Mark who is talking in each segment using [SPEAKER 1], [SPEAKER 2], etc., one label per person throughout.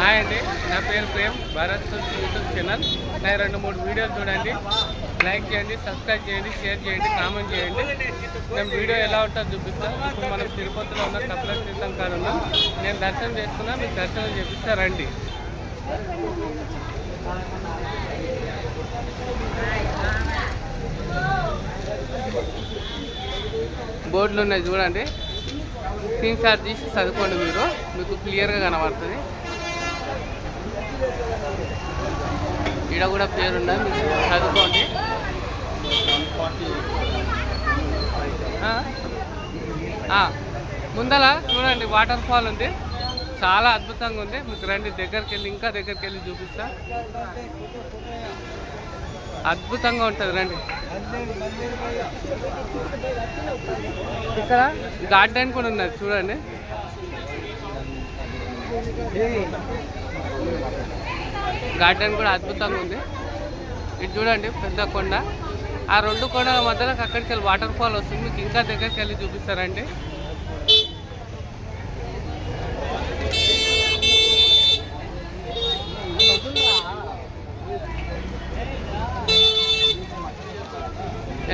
[SPEAKER 1] Hi అండి. నా పేరు Prem. Bharat Tulasi YouTube channel. నా రెండు మూడు వీడియోలు చూడండి. లైక్ చేయండి సబ్స్క్రైబ్ చేయండి షేర్ చేయండి కామెంట్ చేయండి. నేను వీడియో ఎలా ఉంటుందో చూపిస్తాను ఇప్పుడు మనం తిరుపతిలో ఉన్న కపిల తీర్థం కాడ ఉన్నాం. నేను దర్శనం చేసుకున్నా మీకు దర్శనం చేపిస్తా రండి. బోర్డులు ఉన్నాయి చూడండి. స్క్రీన్ షాట్ తీసి చదువుకోండి మీరు. మీకు క్లియర్గా కనబడుతుంది. ఈడ కూడా పేరున్నది మీకు చదువుకోండి. ముందల చూడండి వాటర్ ఫాల్ ఉంది. చాలా అద్భుతంగా ఉంది. మీకు రండి దగ్గరికి వెళ్ళి ఇంకా దగ్గరికి వెళ్ళి చూపిస్తా. అద్భుతంగా ఉంటుంది రండి. ఇక్కడ గార్డెన్ కూడా ఉన్నది చూడండి. గార్డెన్ కూడా అద్భుతంగా ఉంది. ఇది చూడండి పెద్ద కొండ. ఆ రెండు కొండల మధ్యలో అక్కడికి వెళ్ళి వాటర్ ఫాల్ వస్తుంది. మీకు ఇంకా దగ్గరికి వెళ్ళి చూపిస్తారండి.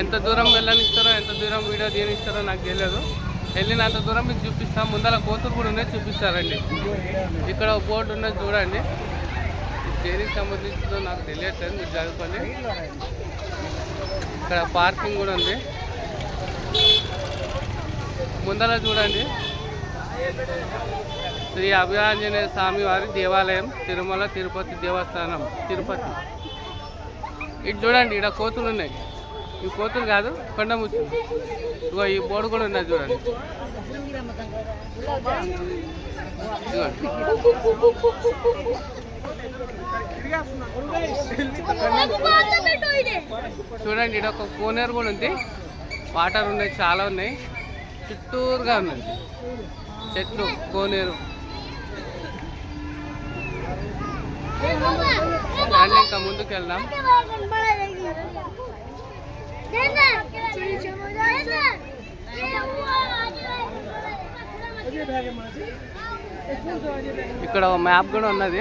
[SPEAKER 1] ఎంత దూరం వెళ్ళనిస్తారో ఎంత దూరం వీడియో తీయనిస్తారో నాకు తెలియదు. వెళ్ళినంత దూరం మీకు చూపిస్తాం. ముందర కోతులు కూడా ఉన్నాయి చూపిస్తారండి. ఇక్కడ ఒక బోర్డు ఉన్నది చూడండి. దేనికి సంబంధించిందో నాకు తెలియట్లేదు మీరు చదువుకోండి. ఇక్కడ పార్కింగ్ కూడా ఉంది. ముందర చూడండి. శ్రీ అభిరాంజనేయ స్వామి వారి దేవాలయం తిరుమల తిరుపతి దేవస్థానం తిరుపతి. ఇటు చూడండి ఇక్కడ కోతులు ఉన్నాయి. ఈ కోతులు కాదు కొండ ముచ్చు ఇగో ఈ బోర్డు కూడా ఉన్నది చూడండి. చూడండి ఇక్కడ ఒక కోనేరు కూడా ఉంది. వాటర్ ఉన్నాయి చాలా ఉన్నాయి. చుట్టూరుగా ఉన్నాయి చెట్లు కోనేరు. రండి ఇంకా ముందుకు వెళ్దాం ఇక్కడ ఒక మ్యాప్ కూడా ఉన్నది.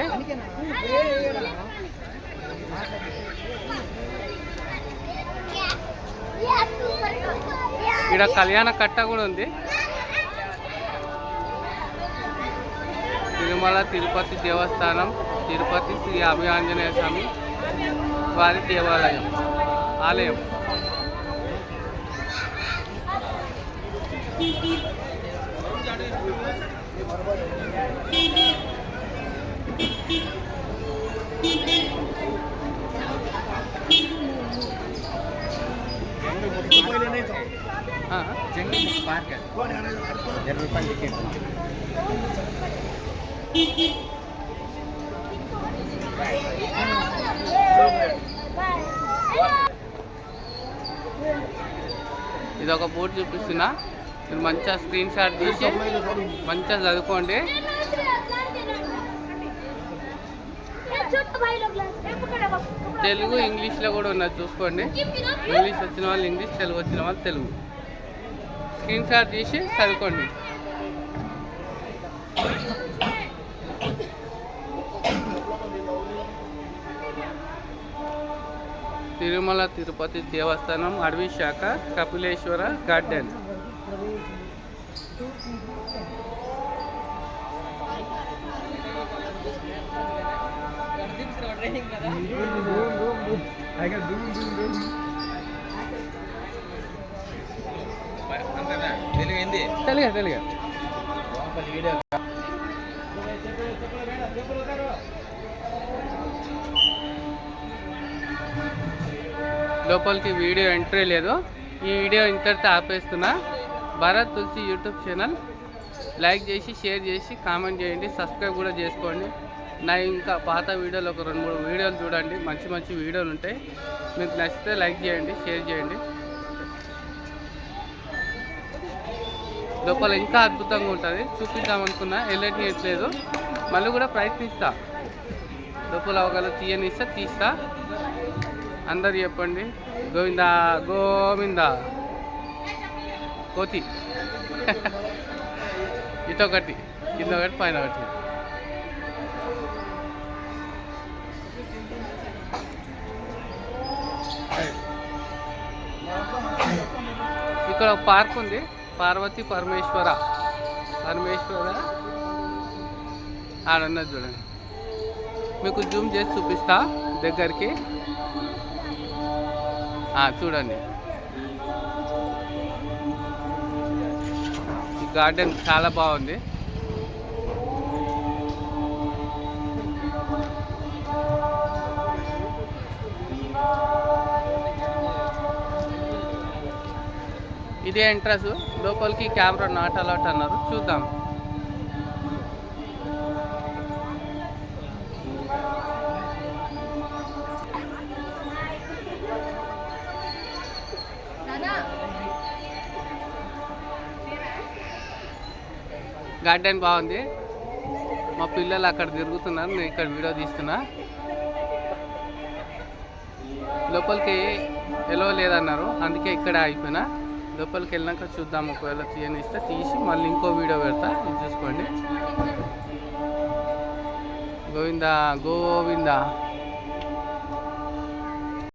[SPEAKER 1] ఇక్కడ కళ్యాణ కట్ట కూడా ఉంది. తిరుమల తిరుపతి దేవస్థానం తిరుపతి శ్రీ అభయాంజనేయ స్వామి వారి దేవాలయం ఆలయం. ఆ,
[SPEAKER 2] పార్క్ ఇరవై రూపాయలు టికెట్
[SPEAKER 1] ఇది ఒక బోర్డు చూపిస్తున్నా. మీరు మంచిగా స్క్రీన్ షాట్ తీసి మంచిగా చదువుకోండి. తెలుగు ఇంగ్లీష్లో కూడా ఉన్నది చూసుకోండి. ఇంగ్లీష్ వచ్చిన వాళ్ళు ఇంగ్లీష్ తెలుగు వచ్చిన వాళ్ళు తెలుగు. స్క్రీన్ షాట్ తీసి చదువుకోండి. తిరుమల తిరుపతి దేవస్థానం అడవి శాఖ కపిలేశ్వర గార్డెన్.
[SPEAKER 2] తెలుగు ఏంది
[SPEAKER 1] తెలుగు తెలుగు.
[SPEAKER 2] లోపల వీడియో
[SPEAKER 1] లోపలికి వీడియో ఎంట్రీ లేదు. ఈ వీడియో ఇంతటితో ఆపేస్తున్నా. Bharat Tulasi YouTube channel. Like చేసి షేర్ చేసి కామెంట్ చేయండి. సబ్స్క్రైబ్ కూడా చేసుకోండి. నా ఇంకా పాత వీడియోలు ఒక రెండు మూడు వీడియోలు చూడండి. మంచి మంచి వీడియోలు ఉంటాయి. మీకు నచ్చితే లైక్ చేయండి షేర్ చేయండి. లోపల ఇంకా అద్భుతంగా ఉంటుంది. చూపిద్దాం అనుకున్నా వెళ్ళట్లేదు మళ్ళీ కూడా ప్రయత్నిస్తా. లోపల ఒకవేళ తీయనిస్తే తీస్తా. అందరు చెప్పండి. గోవిందా గోవిందా. కోతి. ఇటొకటి కింద ఒకటి పైన ఒకటి. ఇక్కడ ఒక పార్క్ ఉంది. పార్వతి పరమేశ్వర. పరమేశ్వర. ఆడన్నది చూడండి. మీకు జూమ్ చేసి చూపిస్తా దగ్గరికి. ఆ, చూడండి. ఈ గార్డెన్ చాలా బాగుంది. ఇదే ఎంట్రన్స్ లోపలికి కెమెరా నాట్ అలౌట్ అన్నారు. చూద్దాం. గార్డెన్ బాగుంది. మా పిల్లలు అక్కడ తిరుగుతున్నారు. నేను ఇక్కడ వీడియో తీస్తున్నా. లోపలికి ఎలవ లేదన్నారు. అందుకే ఇక్కడ అయిపోయినా లోపలికి వెళ్ళినాక చూద్దాం ఒకవేళ తీయనిస్తే తీసి మళ్ళీ ఇంకో వీడియో పెడతా ఇది చూసుకోండి. గోవిందా గోవిందా.